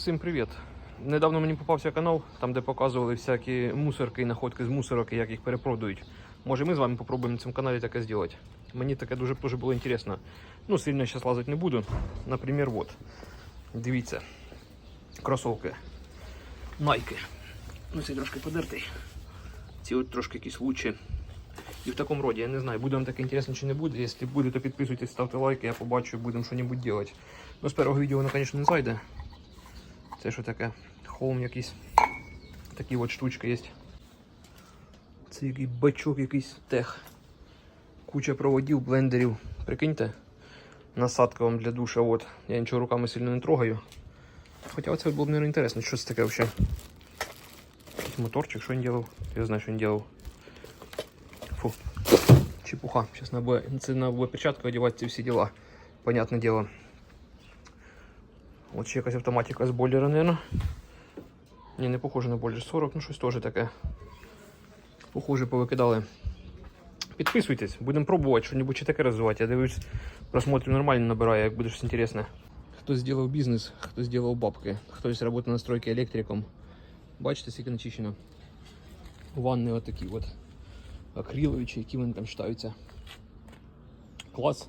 Всім привіт! Недавно мені попався канал, там де показували всякі мусорки і находки з мусорок і як їх перепродають. Може ми з вами попробуємо на цьому каналі таке зробити. Мені таке дуже теж було інтересно. Ну, сильно зараз лазити не буду. Наприклад, от. Дивіться. Кросовки. Найки. Ну, цей трошки подертий. Ці от трошки якісь лучші. І в такому роді, я не знаю, буде вам таке інтересно чи не буде. Якщо буде, то підписуйтесь, ставте лайки, я побачу, будемо щось робити. Ну, з першого відео воно, звісно, не зайде. Це що таке? Холм якийсь. Такі от штучки є. Це який бачок якийсь тех. Куча проводів, блендерів. Прикиньте. Насадка вам для душа. От. Я нічого руками сильно не трогаю. Хоча оце було б, мабуть, інтересно, що це таке взагалі. Якийсь моторчик, що він робив? Я знаю, що він робив. Фу. Чепуха. Сейчас на бо... Це на бо перчатку одягати ці всі діла. Понятне діло. От якась автоматика з бойлера, наверное. Ні, не похоже на бойлер 40, ну щось теж таке. Похоже, повикидали. Підписуйтесь, будемо пробувати що-небудь ще таке розвивати. Я дивлюсь, просмотрів нормально набирає, як буде щось інтересне. Хтось зробив бізнес, хтось зробив бабки, хтось працює на стройці електриком. Бачите, скільки начищено. Ванни отакі от. Акрилові чи які вони там вважаються. Клас.